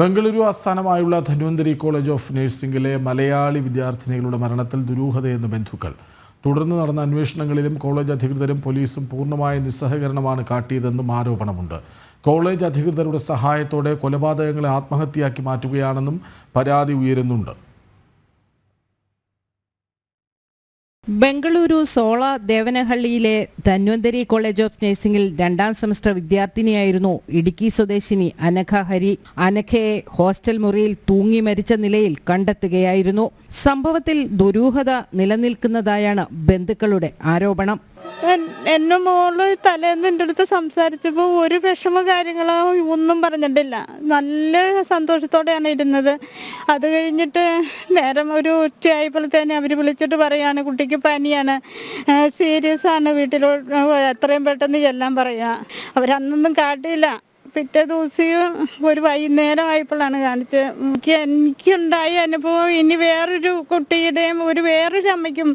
ബംഗളൂരു ആസ്ഥാനമായുള്ള Dhanvantari college of നഴ്സിംഗിലെ മലയാളി വിദ്യാർത്ഥിനികളുടെ മരണത്തിൽ ദുരൂഹതയെന്ന് ബന്ധുക്കൾ. തുടർന്ന് നടന്ന അന്വേഷണങ്ങളിലും കോളേജ് അധികൃതരും പോലീസും പൂർണമായ നിസ്സഹകരണമാണ് കാട്ടിയതെന്നും ആരോപണമുണ്ട്. കോളേജ് അധികൃതരുടെ സഹായത്തോടെ കൊലപാതകങ്ങളെ ആത്മഹത്യയാക്കി മാറ്റുകയാണെന്നും പരാതി ഉയരുന്നുണ്ട്. ബംഗളൂരു സോള ദേവനഹള്ളിയിലെ ധന്വന്തരി കോളേജ് ഓഫ് നഴ്സിംഗിൽ രണ്ടാം സെമസ്റ്റർ വിദ്യാർത്ഥിനിയായിരുന്നു ഇടുക്കി സ്വദേശിനി അനഘ ഹരി. അനഘയെ ഹോസ്റ്റൽ മുറിയിൽ തൂങ്ങി മരിച്ച നിലയിൽ കണ്ടെത്തുകയായിരുന്നു. സംഭവത്തിൽ ദുരൂഹത നിലനിൽക്കുന്നതായാണ് ബന്ധുക്കളുടെ ആരോപണം. എന്നെ മോൾ തലേന്ന് എന്റെ അടുത്ത് സംസാരിച്ചപ്പോൾ ഒരു വിഷമ കാര്യങ്ങളോ ഒന്നും പറഞ്ഞിട്ടില്ല. നല്ല സന്തോഷത്തോടെയാണ് ഇരുന്നത്. അത് കഴിഞ്ഞിട്ട് നേരം ഒരു ഉച്ചയായപ്പോഴത്തേന് അവർ വിളിച്ചിട്ട് പറയാണ് കുട്ടിക്ക് പനിയാണ്. സീരിയസ് ആണ് വീട്ടിലോ എത്രയും പെട്ടെന്ന് ചെല്ലാൻ പറയാ. അവരന്നൊന്നും കാട്ടിയില്ല. പിറ്റേ ദിവസം ഒരു വൈകുന്നേരം ആയപ്പോഴാണ് കാണിച്ചത്. എനിക്ക് എനിക്കുണ്ടായ അനുഭവം ഇനി വേറൊരു കുട്ടിയുടെയും ഒരു വേറൊരു അമ്മയ്ക്കും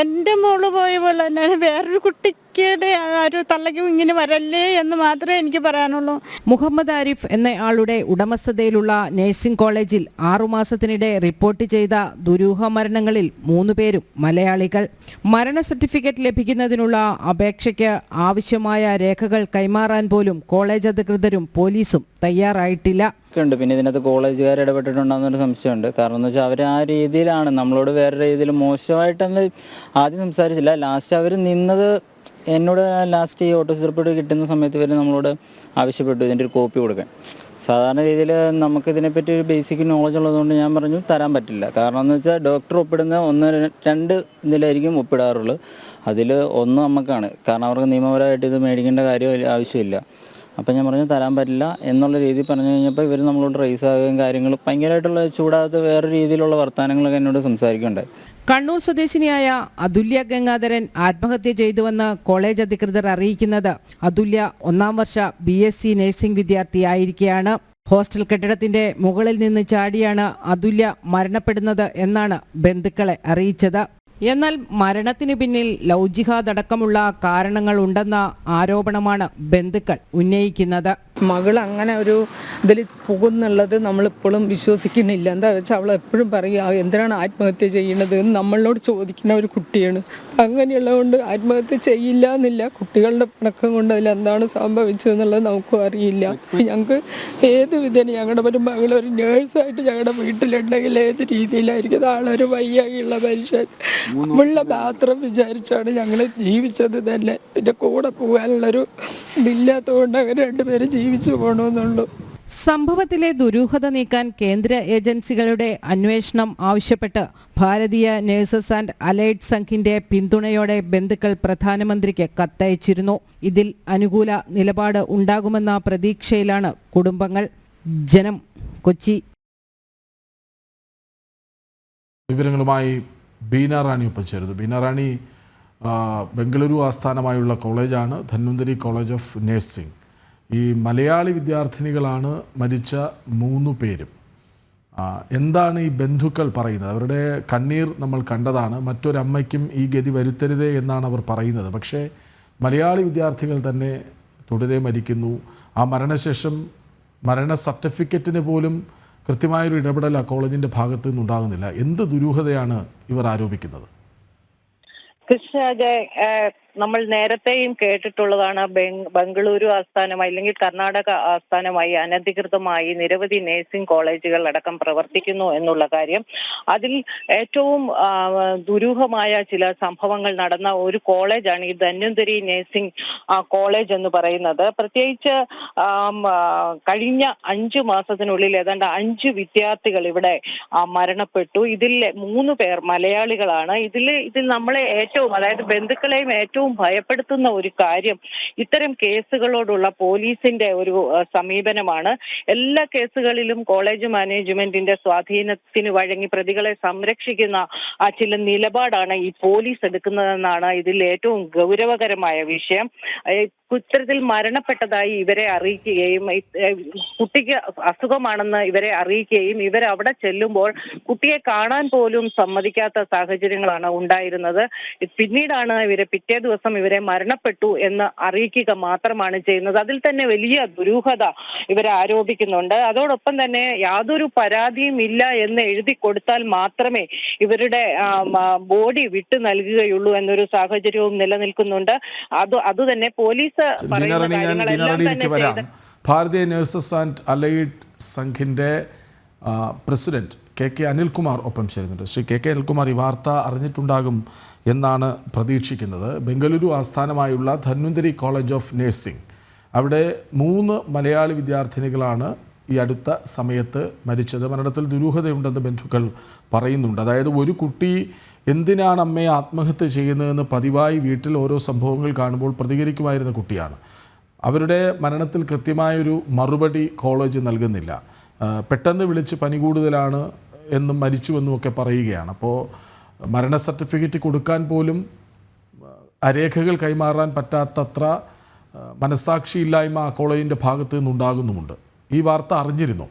എന്റെ മോൾ പോയ പോലെ തന്നെ വേറൊരു കുട്ടിയുടെ ആ ഒരു തള്ളയ്ക്കും ഇങ്ങനെ വരല്ലേ എന്ന് മാത്രമേ എനിക്ക് പറയാനുള്ളൂ. മുഹമ്മദ് ആരിഫ് എന്നയാളുടെ ആളുടെ ഉടമസ്ഥതയിലുള്ള നഴ്സിംഗ് കോളേജിൽ ആറുമാസത്തിനിടെ റിപ്പോർട്ട് ചെയ്ത ദുരൂഹ മരണങ്ങളിൽ മൂന്നുപേരും മലയാളികൾ. മരണ സർട്ടിഫിക്കറ്റ് ലഭിക്കുന്നതിനുള്ള അപേക്ഷയ്ക്ക് ആവശ്യമായ രേഖകൾ കൈമാറാൻ പോലും കോളേജ് അധികൃതരും പോലീസും തയ്യാറായിട്ടില്ല. ഉണ്ട്. പിന്നെ ഇതിനകത്ത് കോളേജുകാർ ഇടപെട്ടിട്ടുണ്ടെന്നൊരു സംശയമുണ്ട്. കാരണം എന്ന് വെച്ചാൽ അവർ ആ രീതിയിലാണ് നമ്മളോട് വേറെ രീതിയിൽ മോശമായിട്ടൊന്നും ആദ്യം സംസാരിച്ചില്ല. ലാസ്റ്റ് അവർ നിന്നത് എന്നോട് ലാസ്റ്റ് ഈ ഓട്ടോ സർട്ടിഫിക്കറ്റ് കിട്ടുന്ന സമയത്ത് വരെ നമ്മളോട് ആവശ്യപ്പെട്ടു ഇതിന്റെ ഒരു കോപ്പി കൊടുക്കാൻ. സാധാരണ രീതിയിൽ നമുക്ക് ഇതിനെപ്പറ്റി ഒരു ബേസിക് നോളജ് ഉള്ളതുകൊണ്ട് ഞാൻ പറഞ്ഞു തരാൻ പറ്റില്ല. കാരണം എന്ന് വെച്ചാൽ ഡോക്ടർ ഒപ്പിടുന്ന ഒന്ന് രണ്ട് ഇതിലായിരിക്കും ഒപ്പിടാറുള്ളൂ. അതിൽ ഒന്ന് നമുക്കാണ് കാരണം അവർക്ക് നിയമപരമായിട്ട് ഇത് മേടിക്കേണ്ട കാര്യം ആവശ്യമില്ല. അപ്പം ഞാൻ പറഞ്ഞു തരാൻ പറ്റില്ല എന്നുള്ള രീതിയിൽ പറഞ്ഞു കഴിഞ്ഞപ്പോൾ ഇവർ നമ്മളോട് റേസ് ആകുകയും കാര്യങ്ങൾ ഭയങ്കരമായിട്ടുള്ള ചൂടാത്ത വേറെ രീതിയിലുള്ള വർത്തമാനങ്ങളൊക്കെ എന്നോട് സംസാരിക്കുന്നുണ്ട്. കണ്ണൂർ സ്വദേശിനിയായ അതുല്യ ഗംഗാധരൻ ആത്മഹത്യ ചെയ്തുവെന്ന് കോളേജ് അധികൃതർ അറിയിക്കുന്നത്. അതുല്യ ഒന്നാം വർഷ ബി എസ് സി നഴ്സിംഗ് വിദ്യാർത്ഥിയായിരിക്കെയാണ്. ഹോസ്റ്റൽ കെട്ടിടത്തിന്റെ മുകളിൽ നിന്ന് ചാടിയാണ് അതുല്യ മരണപ്പെടുന്നത് എന്നാണ് ബന്ധുക്കളെ അറിയിച്ചത്. എന്നാൽ മരണത്തിന് പിന്നിൽ ലൗജിഹാദ് അടക്കമുള്ള കാരണങ്ങൾ ഉണ്ടെന്ന ആരോപണമാണ് ബന്ധുക്കൾ ഉന്നയിക്കുന്നത്. മകൾ അങ്ങനെ ഒരു ഇതിൽ പോകുന്നുള്ളത് നമ്മളിപ്പോഴും വിശ്വസിക്കുന്നില്ല. എന്താ വെച്ചാൽ അവൾ എപ്പോഴും പറയുക എന്തിനാണ് ആത്മഹത്യ ചെയ്യുന്നത്? എന്ന് നമ്മളോട് ചോദിക്കുന്ന ഒരു കുട്ടിയാണ്. അങ്ങനെയുള്ളതുകൊണ്ട് ആത്മഹത്യ ചെയ്യില്ല എന്നില്ല. കുട്ടികളുടെ പിണക്കം കൊണ്ട് അതിൽ എന്താണ് സംഭവിച്ചതെന്നുള്ളത് നമുക്കും അറിയില്ല. ഞങ്ങൾക്ക് ഏത് വിധേന ഞങ്ങളുടെ ഒരു മകൾ ഒരു നേഴ്സായിട്ട് ഞങ്ങളുടെ വീട്ടിലുണ്ടെങ്കിൽ ഏത് രീതിയിലായിരിക്കും? ആളൊരു വയ്യായുള്ള മനുഷ്യൻ. ഉള്ള മാത്രം വിചാരിച്ചാണ് ഞങ്ങൾ ജീവിച്ചത് തന്നെ. പിന്നെ കൂടെ പോകാനുള്ളൊരു ഇല്ലാത്തതുകൊണ്ട് അങ്ങനെ രണ്ടുപേരും ജീവിച്ചു പോകണമെന്നുള്ളൂ സംഭവത്തിലെ ദുരൂഹത നീക്കാൻ കേന്ദ്ര ഏജൻസികളുടെ അന്വേഷണം ആവശ്യപ്പെട്ട് ഭാരതീയ നഴ്സസ് ആൻഡ് അലൈഡ് സംഘിന്റെ പിന്തുണയോടെ ബന്ധുക്കൾ പ്രധാനമന്ത്രിക്ക് കത്തയച്ചിരുന്നു. ഇതിൽ അനുകൂല നിലപാട് ഉണ്ടാകുമെന്ന പ്രതീക്ഷയിലാണ് കുടുംബങ്ങൾ. ജനം കൊച്ചി. വിവരങ്ങളുമായി ബീന റാണി ഒപ്പം ചേരുന്നു. ബീന റാണി ബംഗളൂരു ആസ്ഥാനമായുള്ള കോളേജാണ് ധന്വന്തരി കോളേജ് ഓഫ് നഴ്സിംഗ്. ഈ മലയാളി വിദ്യാർത്ഥിനികളാണ് മരിച്ച മൂന്ന് പേരും. എന്താണ് ഈ ബന്ധുക്കൾ പറയുന്നത്? അവരുടെ കണ്ണീർ നമ്മൾ കണ്ടതാണ്. മറ്റൊരമ്മയ്ക്കും ഈ ഗതി വരുത്തരുതേ എന്നാണ് അവർ പറയുന്നത്. പക്ഷേ മലയാളി വിദ്യാർത്ഥികൾ തന്നെ തുടരെ മരിക്കുന്നു. ആ മരണശേഷം മരണ സർട്ടിഫിക്കറ്റിന് പോലും കൃത്യമായൊരു ഇടപെടൽ ആ കോളേജിന്റെ ഭാഗത്തു നിന്നുണ്ടാകുന്നില്ല. എന്ത് ദുരൂഹതയാണ് ഇവർ ആരോപിക്കുന്നത്? കൃഷ്ണജയ് നമ്മൾ നേരത്തെയും കേട്ടിട്ടുള്ളതാണ് ബംഗളൂരു ആസ്ഥാനമായി അല്ലെങ്കിൽ കർണാടക ആസ്ഥാനമായി അനധികൃതമായി നിരവധി നഴ്സിംഗ് കോളേജുകൾ അടക്കം പ്രവർത്തിക്കുന്നു എന്നുള്ള കാര്യം. അതിൽ ഏറ്റവും ദുരൂഹമായ ചില സംഭവങ്ങൾ നടന്ന ഒരു കോളേജാണ് ഈ ധന്വന്തരി നഴ്സിംഗ് കോളേജ് എന്ന് പറയുന്നത്. പ്രത്യേകിച്ച് കഴിഞ്ഞ അഞ്ചു മാസത്തിനുള്ളിൽ ഏതാണ്ട് അഞ്ച് വിദ്യാർത്ഥികൾ ഇവിടെ മരണപ്പെട്ടു. ഇതിൽ മൂന്ന് പേർ മലയാളികളാണ്. ഇതിൽ ഇതിൽ നമ്മളെ ഏറ്റവും അതായത് ബന്ധുക്കളെയും ഏറ്റവും ഭയപ്പെടുത്തുന്ന ഒരു കാര്യം ഇത്തരം കേസുകളോടുള്ള പോലീസിന്റെ ഒരു സമീപനമാണ്. എല്ലാ കേസുകളിലും കോളേജ് മാനേജ്മെന്റിന്റെ സ്വാധീനത്തിന് വഴങ്ങി പ്രതികളെ സംരക്ഷിക്കുന്ന ആ ചില നിലപാടാണ് ഈ പോലീസ് എടുക്കുന്നതെന്നാണ് ഇതിൽ ഏറ്റവും ഗൗരവകരമായ വിഷയം. ഇത്തരത്തിൽ മരണപ്പെട്ടതായി ഇവരെ അറിയിക്കുകയും കുട്ടിക്ക് അസുഖമാണെന്ന് ഇവരെ അറിയിക്കുകയും ഇവർ അവിടെ ചെല്ലുമ്പോൾ കുട്ടിയെ കാണാൻ പോലും സമ്മതിക്കാത്ത സാഹചര്യങ്ങളാണ് ഉണ്ടായിരുന്നത്. പിന്നീടാണ് ഇവരെ പിറ്റേ ദിവസം ഇവരെ മരണപ്പെട്ടു എന്ന് അറിയിക്കുക മാത്രമാണ് ചെയ്യുന്നത്. അതിൽ തന്നെ വലിയ ദുരൂഹത ഇവർ ആരോപിക്കുന്നുണ്ട്. അതോടൊപ്പം തന്നെ യാതൊരു പരാതിയും ഇല്ല എന്ന് എഴുതി കൊടുത്താൽ മാത്രമേ ഇവരുടെ ബോഡി വിട്ടു നൽകുകയുള്ളൂ എന്നൊരു സാഹചര്യവും നിലനിൽക്കുന്നുണ്ട്. അത് ബീനാറാണിയിലേക്ക് തന്നെ police Bharatiya nurses and allied സംഘിന്റെ president K K Anilkumar ഒപ്പം ചേരുന്നുണ്ട്. ശ്രീ കെ കെ അനിൽകുമാർ ഈ വാർത്ത അറിഞ്ഞിട്ടുണ്ടാകും എന്നാണ് പ്രതീക്ഷിക്കുന്നത്. ബംഗളൂരു ആസ്ഥാനമായുള്ള ധന്വന്തരി കോളേജ് ഓഫ് നഴ്സിംഗ്. അവിടെ മൂന്ന് മലയാളി വിദ്യാർത്ഥിനികളാണ് ഈ അടുത്ത സമയത്ത് മരിച്ചത്. മരണത്തിൽ ദുരൂഹതയുണ്ടെന്ന് ബന്ധുക്കൾ പറയുന്നുണ്ട്. അതായത് ഒരു കുട്ടി എന്തിനാണ് അമ്മയെ ആത്മഹത്യ ചെയ്യുന്നതെന്ന് പതിവായി വീട്ടിൽ ഓരോ സംഭവങ്ങൾ കാണുമ്പോൾ പ്രതികരിക്കുമായിരുന്ന കുട്ടിയാണ്. അവരുടെ മരണത്തിൽ കൃത്യമായൊരു മറുപടി കോളേജ് നൽകുന്നില്ല. പെട്ടെന്ന് വിളിച്ച് പനി കൂടുതലാണ് എന്നും മരിച്ചു ഒക്കെ പറയുകയാണ്. അപ്പോൾ മരണ സർട്ടിഫിക്കറ്റ് കൊടുക്കാൻ പോലും അരേഖകൾ രേഖകൾ കൈമാറാൻ പറ്റാത്തത്ര ആ, മനസ്സാക്ഷിയില്ലായ്മ ആ കോളേജിന്റെ ഭാഗത്തു നിന്നുണ്ടാകുന്നുമുണ്ട്. ഈ വാർത്ത അറിഞ്ഞിരുന്നു?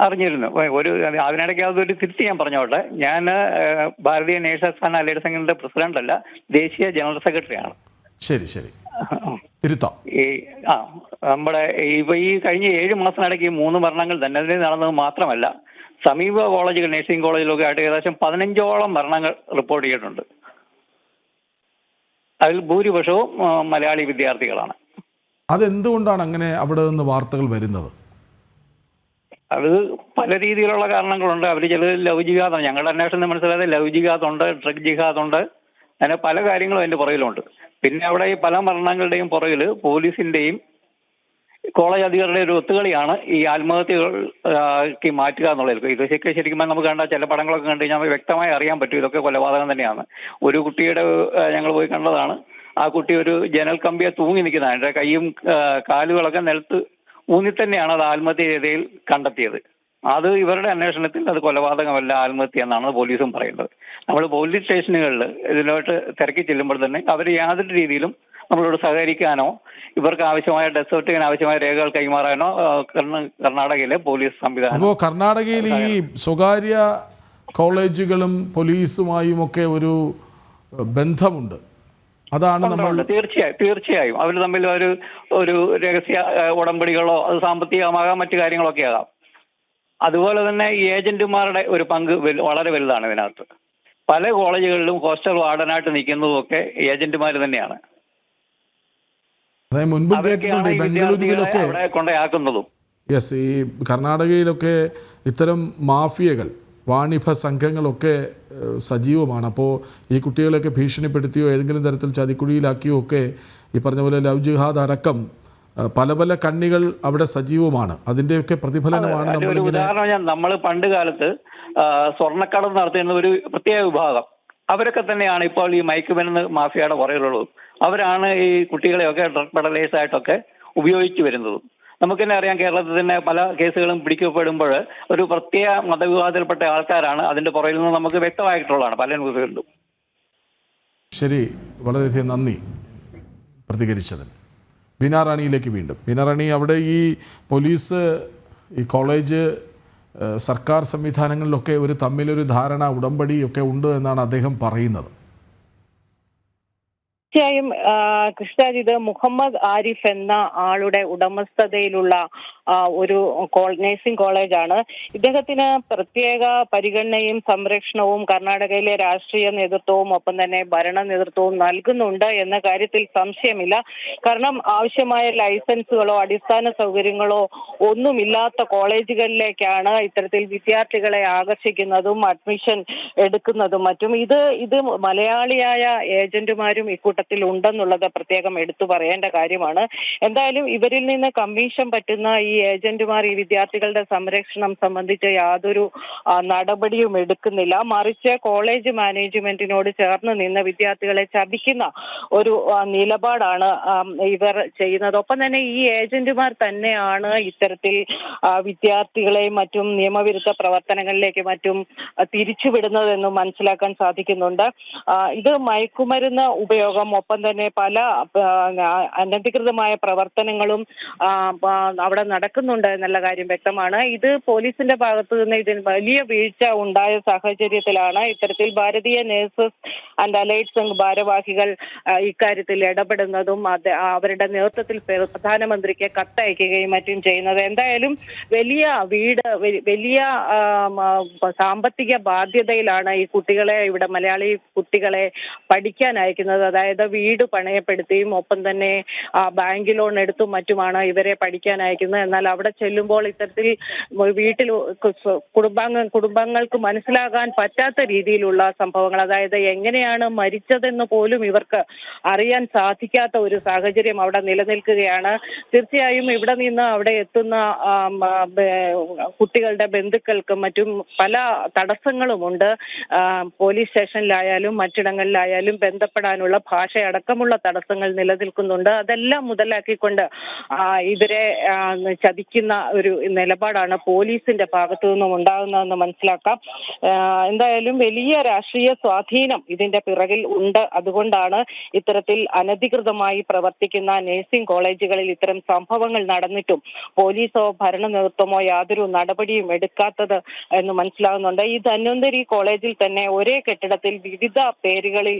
അറിഞ്ഞിരുന്നു. ഒരു അതിനിടയ്ക്ക് അതൊരു തിരുത്തി ഞാൻ പറഞ്ഞോട്ടെ. ഞാൻ ഭാരതീയ ആൻഡ് അലേഡ് സംഘടനയുടെ പ്രസിഡന്റ് അല്ല ദേശീയ ജനറൽ സെക്രട്ടറിയാണ്. ശരി ശരി. തിരുത്താം. ഈ ആ നമ്മുടെ ഇപ്പൊ ഈ കഴിഞ്ഞ ഏഴ് മാസത്തിനിടയ്ക്ക് ഈ മൂന്ന് മരണങ്ങൾ തന്നെ നടന്നത് മാത്രമല്ല സമീപ കോളേജുകൾ നഴ്സിംഗ് കോളേജിലൊക്കെ ആയിട്ട് ഏകദേശം പതിനഞ്ചോളം മരണങ്ങൾ റിപ്പോർട്ട് ചെയ്തിട്ടുണ്ട്. അതിൽ ഭൂരിപക്ഷവും മലയാളി വിദ്യാർത്ഥികളാണ്. അതെന്തുകൊണ്ടാണ് അങ്ങനെ അവിടെ നിന്ന് വാർത്തകൾ വരുന്നത്? അത് പല രീതിയിലുള്ള കാരണങ്ങളുണ്ട്. അവർ ചിലത് ലവ് ജിഹാദാണ് ഞങ്ങളുടെ അന്വേഷണം മനസ്സിലായത് ലവ് ജിഹാദുണ്ട് ഡ്രഗ് ജിഹാദുണ്ട് അങ്ങനെ പല കാര്യങ്ങളും അതിന്റെ പുറകിലുണ്ട്. പിന്നെ അവിടെ ഈ പല മരണങ്ങളുടെയും പുറകിൽ പോലീസിന്റെയും കോളേജ് അധികൃതരുടെ ഒരു ഒത്തുകളിയാണ് ഈ ആത്മഹത്യകൾക്ക് മാറ്റുക എന്നുള്ളത്. ഇതൊക്കെ ശരിക്കും നമുക്ക് കണ്ട ചില പടങ്ങളൊക്കെ കണ്ടു കഴിഞ്ഞാൽ വ്യക്തമായി അറിയാൻ പറ്റും. ഇതൊക്കെ കൊലപാതകം തന്നെയാണ്. ഒരു കുട്ടിയുടെ ഞങ്ങൾ പോയി കണ്ടതാണ്. ആ കുട്ടി ഒരു ജനൽ കമ്പിയെ തൂങ്ങി നിൽക്കുന്നതാണ്. എന്റെ കൈയും കാലുകളൊക്കെ നിലത്ത് ഊന്നി തന്നെയാണ് അത് ആത്മഹത്യ രീതിയിൽ കണ്ടെത്തിയത്. അത് ഇവരുടെ അന്വേഷണത്തിൽ അത് കൊലപാതകമല്ല ആത്മഹത്യ എന്നാണ് പോലീസും പറയുന്നത്. നമ്മൾ പോലീസ് സ്റ്റേഷനുകളിൽ ഇതിലോട്ട് തിരക്കി ചെല്ലുമ്പോൾ തന്നെ അവർ യാതൊരു രീതിയിലും നമ്മളോട് സഹകരിക്കാനോ ഇവർക്ക് ആവശ്യമായ ഡെത്ത് സർട്ടിഫിക്കറ്റിന് ആവശ്യമായ രേഖകൾ കൈമാറാനോ കർണാടകയിലെ പോലീസ് സംവിധാനം അപ്പോൾ കർണാടകയിൽ ഈ സ്വകാര്യ കോളേജുകളും പോലീസുമായും ഒക്കെ ഒരു ബന്ധമുണ്ട്. അതാണ് നമ്മൾ തീർച്ചയായും തീർച്ചയായും. അവർ തമ്മിൽ ഒരു ഒരു രഹസ്യ ഉടമ്പടികളോ അത് സാമ്പത്തികമാകാം മറ്റു കാര്യങ്ങളൊക്കെ ആകാം. അതുപോലെ തന്നെ ഈ ഏജന്റുമാരുടെ ഒരു പങ്ക് വളരെ വലുതാണ് ഇതിനകത്ത്. പല കോളേജുകളിലും ഹോസ്റ്റൽ വാർഡനായിട്ട് നിൽക്കുന്നതും ഒക്കെ ഏജന്റുമാർ തന്നെയാണ്. അതായത് മുൻപ് കേട്ടിട്ടുണ്ട് ബംഗളൂരുവിലൊക്കെ കൊണ്ടയാക്കുന്നതും. യെസ് ഈ കർണാടകയിലൊക്കെ ഇത്തരം മാഫിയകൾ വാണിഭ സംഘങ്ങളൊക്കെ സജീവമാണ്. അപ്പോൾ ഈ കുട്ടികളെയൊക്കെ ഭീഷണിപ്പെടുത്തിയോ ഏതെങ്കിലും തരത്തിൽ ചതിക്കുഴിയിലാക്കിയോ ഒക്കെ ഈ പറഞ്ഞ പോലെ ലവ് ജിഹാദ് അടക്കം പല പല കണ്ണികൾ അവിടെ സജീവമാണ്. അതിന്റെയൊക്കെ പ്രതിഫലനമാണ് നമ്മൾ ഉദാഹരണം ഞാൻ നമ്മൾ പണ്ട് കാലത്ത് സ്വർണക്കടം നടത്തിയിരുന്ന ഒരു പ്രത്യേക വിഭാഗം. അവരൊക്കെ തന്നെയാണ് ഇപ്പോൾ ഈ മയക്കുമരുന്ന് മാഫിയയുടെ പുറകിലുള്ളത്. അവരാണ് ഈ കുട്ടികളെയൊക്കെ ഡ്രഗ് പെഡലേഴ്സ് ആയിട്ടൊക്കെ ഉപയോഗിച്ചു വരുന്നത്. നമുക്ക് തന്നെ അറിയാം കേരളത്തിൽ തന്നെ പല കേസുകളും പിടിക്കപ്പെടുമ്പോൾ ഒരു പ്രത്യേക മതവിഭാഗത്തിൽപ്പെട്ട ആൾക്കാരാണ് അതിന്റെ പുറകിൽ നിന്ന് നമുക്ക് വ്യക്തമായിട്ടുള്ളതാണ് പല ന്യൂസുകളിലും. ശരി വളരെയധികം നന്ദി പ്രതികരിച്ചതിന്. ബീനാറാണിയിലേക്ക് വീണ്ടും. ബീനാറാണി അവിടെ ഈ പോലീസ് ഈ കോളേജ് സർക്കാർ സംവിധാനങ്ങളിലൊക്കെ ഒരു തമ്മിലൊരു ധാരണ ഉടമ്പടിയൊക്കെ ഉണ്ട് എന്നാണ് അദ്ദേഹം പറയുന്നത്. തീർച്ചയായും കൃഷ്ണരാജ് ഇത് മുഹമ്മദ് ആരിഫ് എന്ന ആളുടെ ഉടമസ്ഥതയിലുള്ള ഒരു നേഴ്സിംഗ് കോളേജാണ്. ഇദ്ദേഹത്തിന് പ്രത്യേക പരിഗണനയും സംരക്ഷണവും കർണാടകയിലെ രാഷ്ട്രീയ നേതൃത്വവും ഒപ്പം തന്നെ ഭരണ നേതൃത്വവും നൽകുന്നുണ്ട് എന്ന കാര്യത്തിൽ സംശയമില്ല. കാരണം ആവശ്യമായ ലൈസൻസുകളോ അടിസ്ഥാന സൗകര്യങ്ങളോ ഒന്നുമില്ലാത്ത കോളേജുകളിലേക്കാണ് ഇത്തരത്തിൽ വിദ്യാർത്ഥികളെ ആകർഷിക്കുന്നതും അഡ്മിഷൻ എടുക്കുന്നതും മറ്റും. ഇത് ഇത് മലയാളിയായ ഏജന്റുമാരും ഇക്കൂട്ടത്തിൽ ഉണ്ടെന്നുള്ളത് പ്രത്യേകം എടുത്തു പറയേണ്ട കാര്യമാണ്. എന്തായാലും ഇവരിൽ നിന്ന് കമ്മീഷൻ പറ്റുന്ന ഈ ഏജന്റുമാർ ഈ വിദ്യാർത്ഥികളുടെ സംരക്ഷണം സംബന്ധിച്ച് യാതൊരു നടപടിയും എടുക്കുന്നില്ല. മറിച്ച് കോളേജ് മാനേജ്മെന്റിനോട് ചേർന്ന് നിന്ന് വിദ്യാർത്ഥികളെ ചതിക്കുന്ന ഒരു നിലപാടാണ് ഇവർ ചെയ്യുന്നത്. ഒപ്പം തന്നെ ഈ ഏജന്റുമാർ തന്നെയാണ് ഇത്തരത്തിൽ വിദ്യാർത്ഥികളെയും മറ്റും നിയമവിരുദ്ധ പ്രവർത്തനങ്ങളിലേക്ക് മറ്റും തിരിച്ചുവിടുന്നതെന്നും മനസ്സിലാക്കാൻ സാധിക്കുന്നുണ്ട്. ഇത് മയക്കുമരുന്ന് ഉപയോഗം ഒപ്പം തന്നെ പല അനധികൃതമായ പ്രവർത്തനങ്ങളും അവിടെ നടക്കുന്നുണ്ട് എന്നുള്ള കാര്യം വ്യക്തമാണ്. ഇത് പോലീസിന്റെ ഭാഗത്തു നിന്ന് ഇതിന് വലിയ വീഴ്ച ഉണ്ടായ സാഹചര്യത്തിലാണ് ഇത്തരത്തിൽ ഭാരതീയ നേഴ്സസ് ആൻഡ് അലൈറ്റ് സംഘ് ഭാരവാഹികൾ ഇക്കാര്യത്തിൽ ഇടപെടുന്നതും അവരുടെ നേതൃത്വത്തിൽ പ്ര- പ്രധാനമന്ത്രിക്ക് കത്തയക്കുകയും മറ്റും ചെയ്യുന്നത്. എന്തായാലും വലിയ വീട് വലിയ സാമ്പത്തിക ബാധ്യതയിലാണ് ഈ കുട്ടികളെ ഇവിടെ മലയാളി കുട്ടികളെ പഠിക്കാൻ അയക്കുന്നത്. അതായത് വീട് പണയപ്പെടുത്തിയും ഒപ്പം തന്നെ ബാങ്ക് ലോൺ എടുത്തും മറ്റുമാണ് ഇവരെ പഠിക്കാൻ അയക്കുന്നത്. എന്നാൽ അവിടെ ചെല്ലുമ്പോൾ ഇത്തരത്തിൽ വീട്ടിൽ കുടുംബാംഗ കുടുംബങ്ങൾക്ക് മനസ്സിലാകാൻ പറ്റാത്ത രീതിയിലുള്ള സംഭവങ്ങൾ അതായത് എങ്ങനെയാണ് മരിച്ചതെന്ന് പോലും ഇവർക്ക് അറിയാൻ സാധിക്കാത്ത ഒരു സാഹചര്യം അവിടെ നിലനിൽക്കുകയാണ്. തീർച്ചയായും ഇവിടെ നിന്ന് അവിടെ എത്തുന്ന കുട്ടികളുടെ ബന്ധുക്കൾക്കും മറ്റും പല തടസ്സങ്ങളുമുണ്ട്. പോലീസ് സ്റ്റേഷനിലായാലും മറ്റിടങ്ങളിലായാലും ബന്ധപ്പെടാനുള്ള ഭാഷയടക്കമുള്ള തടസ്സങ്ങൾ നിലനിൽക്കുന്നുണ്ട്. അതെല്ലാം മുതലാക്കിക്കൊണ്ട് ഇവരെ ചതിക്കുന്ന ഒരു നിലപാടാണ് പോലീസിന്റെ ഭാഗത്തു നിന്നും ഉണ്ടാകുന്നതെന്ന് മനസ്സിലാക്കാം. എന്തായാലും വലിയ രാഷ്ട്രീയ സ്വാധീനം ഇതിന്റെ പിറകിൽ ഉണ്ട്. അതുകൊണ്ടാണ് ഇത്തരത്തിൽ അനധികൃതമായി പ്രവർത്തിക്കുന്ന നഴ്സിംഗ് കോളേജുകളിൽ ഇത്തരം സംഭവങ്ങൾ നടന്നിട്ടും പോലീസോ ഭരണ നേതൃത്വമോ യാതൊരു നടപടിയും എടുക്കാത്തത് എന്ന് മനസ്സിലാകുന്നുണ്ട്. ഈ ധന്വന്തരി കോളേജിൽ തന്നെ ഒരേ കെട്ടിടത്തിൽ വിവിധ പേരുകളിൽ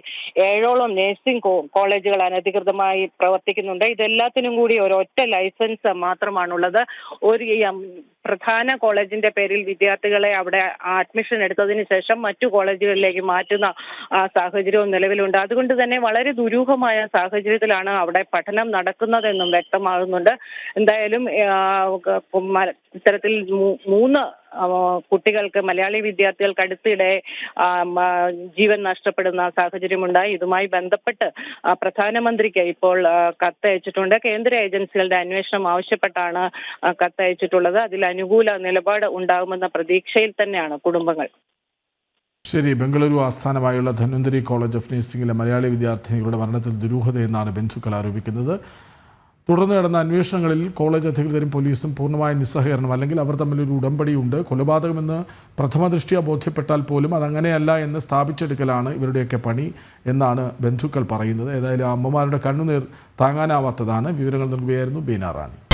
ഏഴോളം നഴ്സിംഗ് കോളേജുകൾ അനധികൃതമായി പ്രവർത്തിക്കുന്നുണ്ട്. ഇതെല്ലാത്തിനും കൂടി ഒരു ഒറ്റ ലൈസൻസ് മാത്രമാണുള്ളത്. ഒരു പ്രധാന കോളേജിന്റെ പേരിൽ വിദ്യാർത്ഥികളെ അവിടെ അഡ്മിഷൻ എടുത്തതിന് ശേഷം മറ്റു കോളേജുകളിലേക്ക് മാറ്റുന്ന സാഹചര്യവും നിലവിലുണ്ട്. അതുകൊണ്ട് തന്നെ വളരെ ദുരൂഹമായ സാഹചര്യത്തിലാണ് അവിടെ പഠനം നടക്കുന്നതെന്നും വ്യക്തമാകുന്നുണ്ട്. എന്തായാലും ഇത്തരത്തിൽ മൂന്ന് കുട്ടികൾക്ക് മലയാളി വിദ്യാർത്ഥികൾക്ക് അടുത്തിടെ ജീവൻ നഷ്ടപ്പെടുന്ന സാഹചര്യമുണ്ടായി. ഇതുമായി ബന്ധപ്പെട്ട് പ്രധാനമന്ത്രിക്ക് ഇപ്പോൾ കത്തയച്ചിട്ടുണ്ട്. കേന്ദ്ര ഏജൻസികളുടെ അന്വേഷണം ആവശ്യപ്പെട്ടാണ് കത്തയച്ചിട്ടുള്ളത്. അതിൽ അനുകൂല നിലപാട് ഉണ്ടാകുമെന്ന പ്രതീക്ഷയിൽ തന്നെയാണ് കുടുംബങ്ങൾ. ശരി ബംഗളൂരു ആസ്ഥാനമായുള്ള ധന്വന്തരി കോളേജ് ഓഫ് നഴ്സിംഗിലെ മലയാളി വിദ്യാർത്ഥിനികളുടെ മരണത്തിൽ ദുരൂഹതയെന്നാണ് ബന്ധുക്കൾ ആരോപിക്കുന്നത്. തുടർന്ന് നടന്ന അന്വേഷണങ്ങളിൽ കോളേജ് അധികൃതരും പോലീസും പൂർണമായ നിസ്സഹകരണം. അല്ലെങ്കിൽ അവർ തമ്മിൽ തമ്മിലൊരു ഉടമ്പടിയുണ്ട്. കൊലപാതകമെന്ന് പ്രഥമ ദൃഷ്ടിയ ബോധ്യപ്പെട്ടാൽ പോലും അതങ്ങനെയല്ല എന്ന് സ്ഥാപിച്ചെടുക്കലാണ് ഇവരുടെയൊക്കെ പണി എന്നാണ് ബന്ധുക്കൾ പറയുന്നത്. ഏതായാലും അമ്മമാരുടെ കണ്ണുനീർ താങ്ങാനാവാത്തതാണ്. വിവരങ്ങൾ നൽകുകയായിരുന്നു ബീനാറാണി